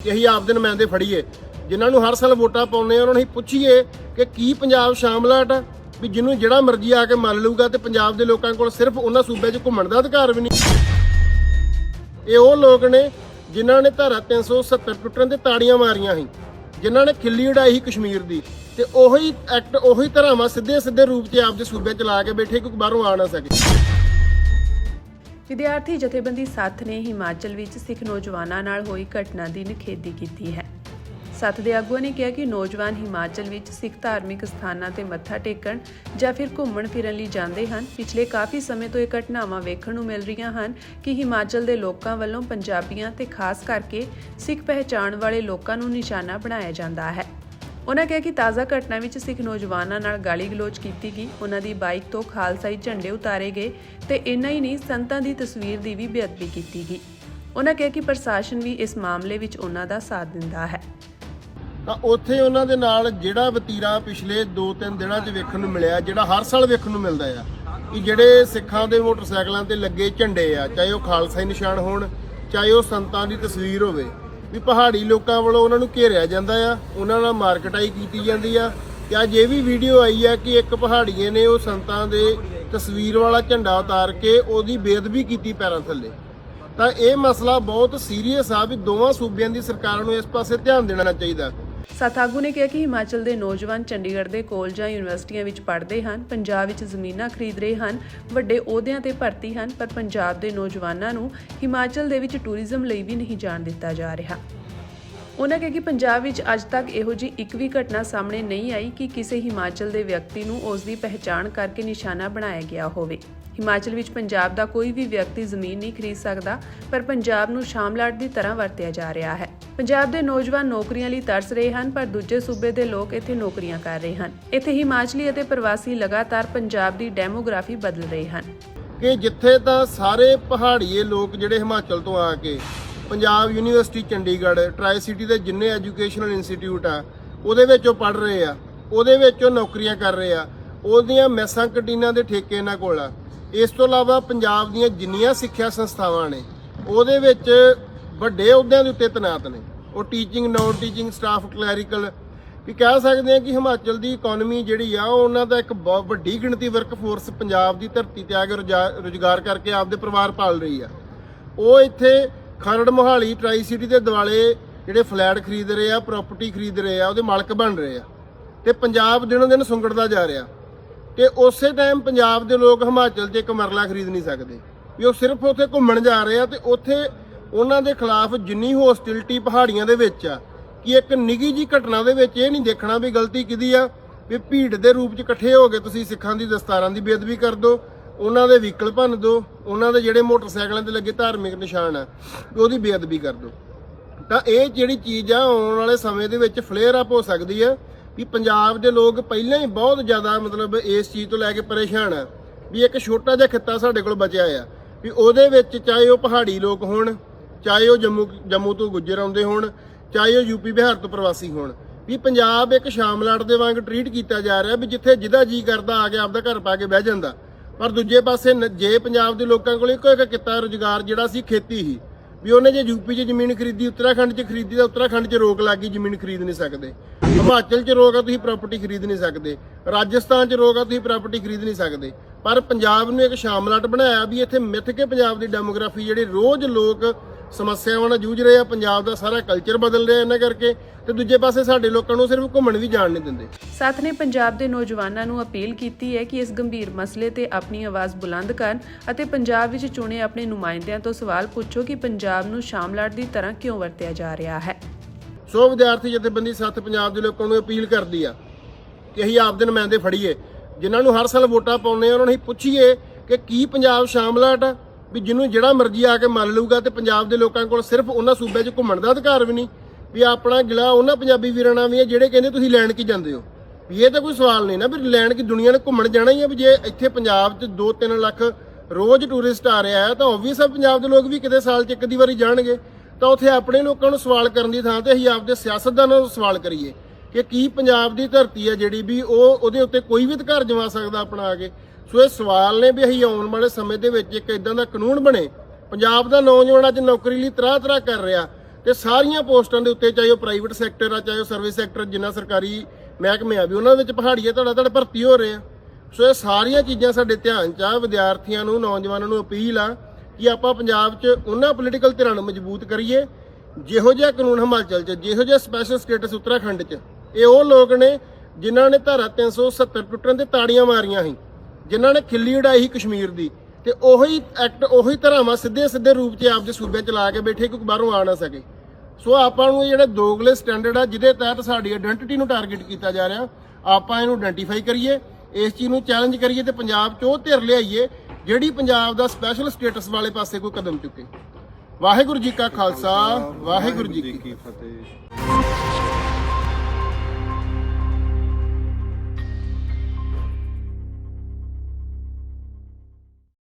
ਅਸੀਂ ਆਪਦੇ ਨੁਮਾਇੰਦੇ ਫੜੀਏ, ਜਿਨ੍ਹਾਂ ਨੂੰ ਹਰ ਸਾਲ ਵੋਟਾਂ ਪਾਉਂਦੇ ਆ ਉਹਨਾਂ ਨੂੰ ਅਸੀਂ ਪੁੱਛੀਏ ਕਿ ਕੀ ਪੰਜਾਬ ਸ਼ਾਮਲਾਟ ਆ? ਵੀ ਜਿਹਨੂੰ ਜਿਹੜਾ ਮਰਜ਼ੀ ਆ ਕੇ ਮੰਨ ਲਊਗਾ ਤੇ ਪੰਜਾਬ ਦੇ ਲੋਕਾਂ ਕੋਲ ਸਿਰਫ ਉਹਨਾਂ ਸੂਬਿਆਂ 'ਚ ਘੁੰਮਣ ਦਾ ਅਧਿਕਾਰ ਵੀ ਨਹੀਂ। ਇਹ ਉਹ ਲੋਕ ਨੇ ਜਿਨ੍ਹਾਂ ਨੇ ਧਾਰਾ 370 ਟੁੱਟਣ ਤੇ ਤਾੜੀਆਂ ਮਾਰੀਆਂ ਸੀ, ਜਿਨ੍ਹਾਂ ਨੇ ਖਿੱਲੀ ਉਡਾਈ ਸੀ ਕਸ਼ਮੀਰ ਦੀ ਤੇ ਉਹੀ ਐਕਟ ਉਹੀ ਧਰਾਵਾਂ ਸਿੱਧੇ ਸਿੱਧੇ ਰੂਪ 'ਚ ਆਪਦੇ ਸੂਬਿਆਂ 'ਚ ਲਾ ਕੇ ਬੈਠੇ ਕਿ ਬਾਹਰੋਂ ਆ ਨਾ ਸਕੇ। ਵਿਦਿਆਰਥੀ ਜਥੇਬੰਦੀ ਸੱਥ ਨੇ ਹਿਮਾਚਲ ਵਿੱਚ ਸਿੱਖ ਨੌਜਵਾਨਾਂ ਨਾਲ ਹੋਈ ਘਟਨਾ ਦੀ ਨਿਖੇਧੀ ਕੀਤੀ ਹੈ। ਸੱਥ ਦੇ ਆਗੂਆਂ ਨੇ ਕਿਹਾ ਕਿ ਨੌਜਵਾਨ ਹਿਮਾਚਲ ਵਿੱਚ ਸਿੱਖ ਧਾਰਮਿਕ ਸਥਾਨਾਂ ਤੇ ਮੱਥਾ ਟੇਕਣ ਜਾਂ ਫਿਰ ਘੁੰਮਣ ਫਿਰਨ ਲਈ ਜਾਂਦੇ ਹਨ, ਪਿਛਲੇ ਕਾਫੀ ਸਮੇਂ ਤੋਂ ਇਹ ਘਟਨਾਵਾਂ ਵੇਖਣ ਨੂੰ ਮਿਲ ਰਹੀਆਂ ਹਨ ਕਿ ਹਿਮਾਚਲ ਦੇ ਲੋਕਾਂ ਵੱਲੋਂ ਪੰਜਾਬੀਆਂ ਤੇ ਖਾਸ ਕਰਕੇ ਸਿੱਖ ਪਹਿਚਾਣ ਵਾਲੇ ਲੋਕਾਂ ਨੂੰ ਨਿਸ਼ਾਨਾ ਬਣਾਇਆ ਜਾਂਦਾ ਹੈ। ਉਹਨਾਂ ਕਿਹਾ ਕਿ ਤਾਜ਼ਾ ਘਟਨਾ ਵਿੱਚ ਸਿੱਖ ਨੌਜਵਾਨਾਂ ਨਾਲ ਗਾਲੀ ਗਲੋਚ ਕੀਤੀ ਗਈ। ਉਹਨਾਂ ਦੀ ਬਾਈਕ ਤੋਂ ਖਾਲਸਾਈ ਝੰਡੇ ਉਤਾਰੇ ਗਏ ਤੇ ਇੰਨਾ ਹੀ ਨਹੀਂ, ਸੰਤਾਂ ਦੀ ਤਸਵੀਰ ਦੀ ਵੀ ਬੇਅਦਬੀ ਕੀਤੀ ਗਈ। ਉਹਨਾਂ ਕਿਹਾ ਕਿ ਪ੍ਰਸ਼ਾਸਨ ਵੀ ਇਸ ਮਾਮਲੇ ਵਿੱਚ ਉਹਨਾਂ ਦਾ ਸਾਥ ਦਿੰਦਾ ਹੈ। ਤਾਂ ਉੱਥੇ ਉਹਨਾਂ ਦੇ ਨਾਲ ਜਿਹੜਾ ਵਤੀਰਾ ਪਿਛਲੇ 2-3 ਦਿਨਾਂ 'ਚ ਵੇਖਣ ਨੂੰ ਮਿਲਿਆ, ਜਿਹੜਾ ਹਰ ਸਾਲ ਵੇਖਣ ਨੂੰ ਮਿਲਦਾ ਆ, ਕਿ ਜਿਹੜੇ ਸਿੱਖਾਂ ਦੇ ਮੋਟਰਸਾਈਕਲਾਂ ਤੇ ਲੱਗੇ ਝੰਡੇ ਆ, ਚਾਹੇ ਉਹ ਖਾਲਸਾਈ ਨਿਸ਼ਾਨ ਹੋਣ, ਚਾਹੇ ਉਹ ਸੰਤਾਂ ਦੀ ਤਸਵੀਰ ਹੋਵੇ ਵੀ ਪਹਾੜੀ ਲੋਕਾਂ ਵੱਲੋਂ ਉਹਨਾਂ ਨੂੰ ਘੇਰਿਆ ਜਾਂਦਾ ਆ, ਉਹਨਾਂ ਨਾਲ ਮਾਰਕਟਾਈ ਕੀਤੀ ਜਾਂਦੀ ਆ। ਤੇ ਅੱਜ ਇਹ ਵੀ ਵੀਡੀਓ ਆਈ ਆ ਕਿ ਇੱਕ ਪਹਾੜੀਏ ਨੇ ਉਹ ਸੰਤਾਂ ਦੇ ਤਸਵੀਰ ਵਾਲਾ ਝੰਡਾ ਉਤਾਰ ਕੇ ਉਹਦੀ ਬੇਅਦਬੀ ਕੀਤੀ ਪੈਰਾਂ ਥੱਲੇ। ਤਾਂ ਇਹ ਮਸਲਾ ਬਹੁਤ ਸੀਰੀਅਸ ਆ ਵੀ ਦੋਵਾਂ ਸੂਬਿਆਂ ਦੀ ਸਰਕਾਰਾਂ ਨੂੰ ਇਸ ਪਾਸੇ ਧਿਆਨ ਦੇਣਾ ਚਾਹੀਦਾ। ਸਤਾਗੂ ਨੇ ਕਿਹਾ ਕਿ ਹਿਮਾਚਲ ਦੇ ਨੌਜਵਾਨ ਚੰਡੀਗੜ੍ਹ ਦੇ ਕਾਲਜਾਂ ਯੂਨੀਵਰਸਿਟੀਆਂ ਵਿੱਚ ਪੜ੍ਹਦੇ ਹਨ, ਪੰਜਾਬ ਵਿੱਚ ਜ਼ਮੀਨਾਂ ਖਰੀਦ ਰਹੇ ਹਨ, ਵੱਡੇ ਅਹੁਦਿਆਂ ਤੇ ਭਰਤੀ ਹਨ, ਪਰ ਪੰਜਾਬ ਦੇ ਨੌਜਵਾਨਾਂ ਨੂੰ ਹਿਮਾਚਲ ਦੇ ਵਿੱਚ ਟੂਰਿਜ਼ਮ ਲਈ ਵੀ ਨਹੀਂ ਜਾਣ ਦਿੱਤਾ ਜਾ ਰਿਹਾ। ਉਹਨਾਂ ਕਿਹਾ ਕਿ ਪੰਜਾਬ ਵਿੱਚ ਅੱਜ ਤੱਕ ਇਹੋ ਜਿਹੀ ਇੱਕ ਵੀ ਘਟਨਾ ਸਾਹਮਣੇ ਨਹੀਂ ਆਈ ਕਿ ਕਿਸੇ ਹਿਮਾਚਲ ਦੇ ਵਿਅਕਤੀ ਨੂੰ ਉਸ ਦੀ ਪਹਿਚਾਣ ਕਰਕੇ ਨਿਸ਼ਾਨਾ ਬਣਾਇਆ ਗਿਆ ਹੋਵੇ। ਹਿਮਾਚਲ ਵਿੱਚ ਪੰਜਾਬ ਦਾ ਕੋਈ ਵੀ ਵਿਅਕਤੀ ਜ਼ਮੀਨ ਨਹੀਂ ਖਰੀਦ ਸਕਦਾ, ਪਰ ਪੰਜਾਬ ਨੂੰ ਸ਼ਾਮਲਾਟ ਦੀ ਤਰ੍ਹਾਂ ਵਰਤਿਆ ਜਾ ਰਿਹਾ ਹੈ। ਪੰਜਾਬ ਦੇ ਨੌਜਵਾਨ ਨੌਕਰੀਆਂ ਲਈ ਤਰਸ ਰਹੇ ਹਨ, ਪਰ ਦੂਜੇ ਸੂਬੇ ਦੇ ਲੋਕ ਇੱਥੇ ਨੌਕਰੀਆਂ ਕਰ ਰਹੇ ਹਨ। ਇੱਥੇ ਹਿਮਾਚਲੀ ਅਤੇ ਪ੍ਰਵਾਸੀ ਲਗਾਤਾਰ ਪੰਜਾਬ ਦੀ ਡੈਮੋਗ੍ਰਾਫੀ ਬਦਲ ਰਹੇ ਹਨ। ਕਿ ਜਿੱਥੇ ਤਾਂ ਸਾਰੇ ਪਹਾੜੀਏ ਲੋਕ ਜਿਹੜੇ ਹਿਮਾਚਲ ਤੋਂ ਆ ਕੇ Punjab university Chandigarh tri city ਦੇ ਜਿੰਨੇ ਐਜੂਕੇਸ਼ਨਲ ਇੰਸਟੀਚਿਊਟ ਆ, ਉਹਦੇ ਵਿੱਚ ਉਹ ਪੜ ਰਹੇ ਆ, ਉਹਦੇ ਵਿੱਚ ਉਹ ਨੌਕਰੀਆਂ ਕਰ ਰਹੇ ਆ, ਉਹਦੀਆਂ ਮੈਸਾਂ ਕੰਟੀਨਾਂ ਦੇ ਠੇਕੇ ਇਹਨਾਂ ਕੋਲ ਆ। ਇਸ ਤੋਂ ਇਲਾਵਾ ਪੰਜਾਬ ਦੀਆਂ ਜਿੰਨੀਆਂ ਸਿੱਖਿਆ ਸੰਸਥਾਵਾਂ ਨੇ, ਉਹਦੇ ਵਿੱਚ ਵੱਡੇ ਅਹੁਦਿਆਂ ਦੇ ਉੱਤੇ ਤੈਨਾਤ ਨੇ। ਉਹ teaching non teaching staff clerical ਵੀ ਕਹਿ ਸਕਦੇ ਆ ਕਿ ਹਿਮਾਚਲ ਦੀ ਇਕਨੋਮੀ ਜਿਹੜੀ ਆ, ਉਹ ਉਹਨਾਂ ਦਾ ਇੱਕ ਬਹੁਤ ਵੱਡੀ ਗਿਣਤੀ ਵਰਕਫੋਰਸ ਪੰਜਾਬ ਦੀ ਧਰਤੀ ਤੇ ਆ ਕੇ ਰੁਜ਼ਾ- ਰੁਜ਼ਗਾਰ ਕਰਕੇ ਆਪਦੇ ਪਰਿਵਾਰ ਪਾਲ ਰਹੀ ਆ। ਉਹ ਇੱਥੇ ਖਰੜ ਮੋਹਾਲੀ ਟਰਾਈ ਸਿਟੀ ਦੇ ਦਿਵਾਲੇ ਜਿਹੜੇ ਫਲੈਟ ਖਰੀਦ ਰਹੇ ਆ ਪ੍ਰਾਪਰਟੀ ਖਰੀਦ ਰਹੇ ਆ, ਉਹਦੇ ਮਾਲਕ ਬਣ ਰਹੇ ਆ। ਤੇ ਪੰਜਾਬ ਦਿਨੋਂ ਦਿਨ ਸੁੰਗੜਦਾ ਜਾ ਰਿਹਾ। ਤੇ ਉਸੇ ਟਾਈਮ ਪੰਜਾਬ ਦੇ ਲੋਕ ਹਿਮਾਚਲ 'ਚ ਇੱਕ ਮਰਲਾ ਖਰੀਦ ਨਹੀਂ ਸਕਦੇ। ਵੀ ਉਹ ਸਿਰਫ ਉੱਥੇ ਘੁੰਮਣ ਜਾ ਰਹੇ ਆ ਤੇ ਉੱਥੇ ਉਹਨਾਂ ਦੇ ਖਿਲਾਫ ਜਿੰਨੀ ਹੋਸਟਿਲਿਟੀ ਪਹਾੜੀਆਂ ਦੇ ਵਿੱਚ ਆ, ਕਿ ਇੱਕ ਨਿੱਗੀ ਜੀ ਘਟਨਾ ਦੇ ਵਿੱਚ ਇਹ ਨਹੀਂ ਦੇਖਣਾ ਵੀ ਗਲਤੀ ਕਿਹਦੀ ਆ, ਵੀ ਭੀੜ ਦੇ ਰੂਪ 'ਚ ਇਕੱਠੇ ਹੋ ਕੇ ਤੁਸੀਂ ਸਿੱਖਾਂ ਦੀ ਦਸਤਾਰਾਂ ਦੀ ਬੇਅਦਬੀ ਕਰ ਦਿਓ ਉਹਨਾਂ ਦੇ ਵਹੀਕਲ ਭੰਨ ਦਿਓ ਉਹਨਾਂ ਦੇ ਜਿਹੜੇ ਮੋਟਰਸਾਈਕਲਾਂ ਤੇ ਲੱਗੇ ਧਾਰਮਿਕ ਨਿਸ਼ਾਨ ਆ, ਵੀ ਉਹਦੀ ਬੇਅਦਬੀ ਕਰ ਦਿਓ। ਤਾਂ ਇਹ ਜਿਹੜੀ ਚੀਜ਼ ਆ, ਆਉਣ ਵਾਲੇ ਸਮੇਂ ਦੇ ਵਿੱਚ ਫਲੇਅਰ ਅਪ ਹੋ ਸਕਦੀ ਆ, ਵੀ ਪੰਜਾਬ ਦੇ ਲੋਕ ਪਹਿਲਾਂ ਹੀ ਬਹੁਤ ਜ਼ਿਆਦਾ ਮਤਲਬ ਇਸ ਚੀਜ਼ ਤੋਂ ਲੈ ਕੇ ਪਰੇਸ਼ਾਨ ਆ, ਵੀ ਇੱਕ ਛੋਟਾ ਜਿਹਾ ਖਿੱਤਾ ਸਾਡੇ ਕੋਲ ਬਚਿਆ ਆ, ਵੀ ਉਹਦੇ ਵਿੱਚ ਚਾਹੇ ਉਹ ਪਹਾੜੀ ਲੋਕ ਹੋਣ, ਚਾਹੇ ਉਹ ਜੰਮੂ ਜੰਮੂ ਤੋਂ ਗੁੱਜਰ ਆਉਂਦੇ ਹੋਣ, ਚਾਹੇ ਉਹ ਯੂਪੀ ਬਿਹਾਰ ਤੋਂ ਪ੍ਰਵਾਸੀ ਹੋਣ, ਵੀ ਪੰਜਾਬ ਇੱਕ ਸ਼ਾਮਲਾਟ ਦੇ ਵਾਂਗ ਟਰੀਟ ਕੀਤਾ ਜਾ ਰਿਹਾ, ਵੀ ਜਿੱਥੇ ਜਿਹਦਾ ਜੀ ਕਰਦਾ ਆ ਕੇ ਆਪਦਾ ਘਰ ਪਾ ਕੇ ਬਹਿ ਜਾਂਦਾ। ਪਰ ਦੂਜੇ ਪਾਸੇ ਨ- ਜੇ ਪੰਜਾਬ ਦੇ ਲੋਕਾਂ ਕੋਲ ਇੱਕੋ ਇੱਕ ਕਿੱਤਾ ਰੁਜ਼ਗਾਰ ਜਿਹੜਾ ਸੀ ਖੇਤੀ ਹੀ, ਵੀ ਉਹਨੇ ਜੇ ਯੂਪੀ 'ਚ ਜ਼ਮੀਨ ਖਰੀਦੀ, ਉੱਤਰਾਖੰਡ 'ਚ ਖਰੀਦੀ ਤਾਂ ਉੱਤਰਾਖੰਡ 'ਚ ਰੋਕ ਲੱਗ ਗਈ, ਜ਼ਮੀਨ ਖਰੀਦ ਨਹੀਂ ਸਕਦੇ। ਹਿਮਾਚਲ 'ਚ ਰੋਕ ਆ, ਤੁਸੀਂ ਪ੍ਰਾਪਰਟੀ ਖਰੀਦ ਨਹੀਂ ਸਕਦੇ। ਰਾਜਸਥਾਨ 'ਚ ਰੋਕ ਆ, ਤੁਸੀਂ ਪ੍ਰਾਪਰਟੀ ਖਰੀਦ ਨਹੀਂ ਸਕਦੇ। ਪਰ ਪੰਜਾਬ ਨੂੰ ਇੱਕ ਸ਼ਾਮਲਾਟ ਬਣਾਇਆ ਵੀ ਇੱਥੇ ਮਿੱਥ ਕੇ ਪੰਜਾਬ ਦੀ ਡੈਮੋਗ੍ਰਾਫੀ ਜਿਹੜੀ ਰੋਜ਼ ਲੋਕ ਸਮੱਸਿਆਵਾਂ ਨਾਲ ਜੂਝ ਰਹੇ ਆ ਪੰਜਾਬ ਦਾ ਸਾਰਾ ਕਲਚਰ ਬਦਲ ਰਿਹਾ ਇਹਨਾਂ ਕਰਕੇ ਤੇ ਦੂਜੇ ਪਾਸੇ ਸਾਡੇ ਲੋਕਾਂ ਨੂੰ ਸਿਰਫ ਘੁੰਮਣ ਵੀ ਜਾਣ ਨਹੀਂ ਦਿੰਦੇ। ਸਾਥ ਨੇ ਪੰਜਾਬ ਦੇ ਨੌਜਵਾਨਾਂ ਨੂੰ ਅਪੀਲ ਕੀਤੀ ਹੈ ਕਿ ਇਸ ਗੰਭੀਰ ਮਸਲੇ ਤੇ ਆਪਣੀ ਆਵਾਜ਼ ਬੁਲੰਦ ਕਰਨ ਅਤੇ ਪੰਜਾਬ ਵਿੱਚ ਚੁਣੇ ਆਪਣੇ ਨੁਮਾਇੰਦਿਆਂ ਤੋਂ ਸਵਾਲ ਪੁੱਛੋ ਕਿ ਪੰਜਾਬ ਨੂੰ ਸ਼ਾਮਲਾਟ ਦੀ ਤਰ੍ਹਾਂ ਕਿਉਂ ਵਰਤਿਆ ਜਾ ਰਿਹਾ ਹੈ। ਸੋ ਵਿਦਿਆਰਥੀ ਜਥੇਬੰਦੀ ਸੱਤ ਪੰਜਾਬ ਦੇ ਲੋਕਾਂ ਨੂੰ ਅਪੀਲ ਕਰਦੀ ਆ ਕਿ ਅਸੀਂ ਆਪਦੇ ਨੁਮਾਇੰਦੇ ਫੜੀਏ ਜਿਨ੍ਹਾਂ ਨੂੰ ਹਰ ਸਾਲ ਵੋਟਾਂ ਪਾਉਂਦੇ ਆ ਉਹਨਾਂ ਨੂੰ ਅਸੀਂ ਪੁੱਛੀਏ ਕਿ ਕੀ ਪੰਜਾਬ ਸ਼ਾਮਲਾਟ ਆ ਵੀ ਜਿਹਨੂੰ ਜਿਹੜਾ ਮਰਜ਼ੀ ਆ ਕੇ ਮੰਨ ਲਊਗਾ ਤੇ ਪੰਜਾਬ ਦੇ ਲੋਕਾਂ ਕੋਲ ਸਿਰਫ ਉਹਨਾਂ ਸੂਬਿਆਂ 'ਚ ਘੁੰਮਣ ਦਾ ਅਧਿਕਾਰ ਵੀ ਨਹੀਂ, ਵੀ ਆਪਣਾ ਗਿਲਾ ਉਹਨਾਂ ਪੰਜਾਬੀ ਵੀਰਾਂ ਨਾਲ ਵੀ ਹੈ ਜਿਹੜੇ ਕਹਿੰਦੇ ਤੁਸੀਂ ਲੈਣ ਕੀ ਜਾਂਦੇ ਹੋ। ਵੀ ਇਹ ਤਾਂ ਕੋਈ ਸਵਾਲ ਨਹੀਂ ਨਾ ਵੀ ਲੈਣ ਕੀ ਦੁਨੀਆ ਨੇ ਘੁੰਮਣ ਜਾਣਾ ਹੀ ਹੈ ਵੀ ਜੇ ਇੱਥੇ ਪੰਜਾਬ 'ਚ 2-3 ਲੱਖ ਰੋਜ਼ ਟੂਰਿਸਟ ਆ ਰਿਹਾ ਹੈ ਤਾਂ ਓਬਵੀਅਸ ਆ ਪੰਜਾਬ ਦੇ ਲੋਕ ਵੀ ਕਿਤੇ ਸਾਲ 'ਚ ਇੱਕ ਦੀ ਵਾਰੀ ਜਾਣਗੇ। ਤਾਂ ਉੱਥੇ ਆਪਣੇ ਲੋਕਾਂ ਨੂੰ ਸਵਾਲ ਕਰਨ ਦੀ ਥਾਂ ਤੇ ਅਸੀਂ ਆਪਦੇ ਸਿਆਸਤਦਾਨਾਂ ਨੂੰ ਸਵਾਲ ਕਰੀਏ ਕਿ ਕੀ ਪੰਜਾਬ ਦੀ ਧਰਤੀ ਹੈ ਜਿਹੜੀ ਵੀ ਉਹ ਉਹਦੇ ਉੱਤੇ ਕੋਈ ਵੀ ਅਧਿਕਾਰ ਜਮਾ ਸਕਦਾ ਆਪਣਾ ਆ ਕੇ। ਸੋ ਇਹ ਸਵਾਲ ਨੇ ਵੀ ਅਸੀਂ ਆਉਣ ਵਾਲੇ ਸਮੇਂ ਦੇ ਵਿੱਚ ਇੱਕ ਇਦਾਂ ਦਾ ਕਾਨੂੰਨ ਬਣੇ। ਪੰਜਾਬ ਦਾ ਨੌਜਵਾਨ ਅੱਜ ਨੌਕਰੀ ਲਈ ਤਰਾਹ ਤਰਾਹ ਕਰ ਰਿਹਾ ਤੇ ਸਾਰੀਆਂ ਪੋਸਟਾਂ ਦੇ ਉੱਤੇ ਚਾਹੇ ਉਹ ਪ੍ਰਾਈਵੇਟ ਸੈਕਟਰ ਆ, ਚਾਹੇ ਉਹ ਸਰਵਿਸ ਸੈਕਟਰ, ਜਿੰਨਾ ਸਰਕਾਰੀ ਮਹਿਕਮੇ ਆ, ਵੀ ਉਹਨਾਂ ਦੇ ਵਿੱਚ ਪਹਾੜੀਏ ਤੁਹਾਡਾ ਤੁਹਾਡਾ ਭਰਤੀ ਹੋ ਰਹੇ। ਆ ਸੋ ਇਹ ਸਾਰੀਆਂ ਚੀਜ਼ਾਂ ਸਾਡੇ ਧਿਆਨ 'ਚ ਆ, ਵਿਦਿਆਰਥੀਆਂ ਨੂੰ, ਨੌਜਵਾਨਾਂ ਨੂੰ ਅਪੀਲ ਆ ਕਿ ਆਪਾਂ ਪੰਜਾਬ 'ਚ ਉਹਨਾਂ ਪੋਲੀਟੀਕਲ ਧਿਰਾਂ ਨੂੰ ਮਜ਼ਬੂਤ ਕਰੀਏ, ਜਿਹੋ ਜਿਹਾ ਕਾਨੂੰਨ ਹਿਮਾਚਲ 'ਚ, ਜਿਹੋ ਜਿਹਾ ਸਪੈਸ਼ਲ ਸਟੇਟਸ ਉੱਤਰਾਖੰਡ 'ਚ। ਇਹ ਉਹ ਲੋਕ ਨੇ ਜਿਨ੍ਹਾਂ ਨੇ ਧਾਰਾ 370 ਟੁੱਟਣ ਤੇ ਤਾੜੀਆਂ ਮਾਰੀਆਂ ਸੀ। ਜਿਨ੍ਹਾਂ ਨੇ ਖਿੱਲੀ ਉਡਾਈ ਸੀ ਕਸ਼ਮੀਰ ਦੀ ਤੇ ਉਹੀ ਐਕਟ ਉਹੀ ਧਰਾਵਾਂ ਸਿੱਧੇ ਸਿੱਧੇ ਰੂਪ 'ਚ ਆਪਦੇ ਸੂਬੇ 'ਚ ਲਾ ਕੇ ਬੈਠੇ ਕੋਈ ਬਾਹਰੋਂ ਆ ਨਾ ਸਕੇ। ਸੋ ਆਪਾਂ ਨੂੰ ਇਹ ਜਿਹੜੇ ਦੋਗਲੇ ਸਟੈਂਡਰਡ ਆ ਜਿਹਦੇ ਤਹਿਤ ਸਾਡੀ ਆਇਡੈਂਟੀਟੀ ਨੂੰ ਟਾਰਗੇਟ ਕੀਤਾ ਜਾ ਰਿਹਾ ਆਪਾਂ ਇਹਨੂੰ ਆਇਡੈਂਟੀਫਾਈ ਕਰੀਏ ਇਸ ਚੀਜ਼ ਨੂੰ ਚੈਲੰਜ ਕਰੀਏ ਤੇ ਪੰਜਾਬ 'ਚ ਉਹ ਧਿਰ ਲਿਆਈਏ ਜਿਹੜੀ ਪੰਜਾਬ ਦਾ ਸਪੈਸ਼ਲ ਸਟੇਟਸ ਵਾਲੇ ਪਾਸੇ ਕੋਈ ਕਦਮ ਚੁੱਕੇ। ਵਾਹਿਗੁਰੂ ਜੀ ਕਾ ਖਾਲਸਾ ਵਾਹਿਗੁਰੂ ਜੀ ਕੀ ਫਤਿਹ।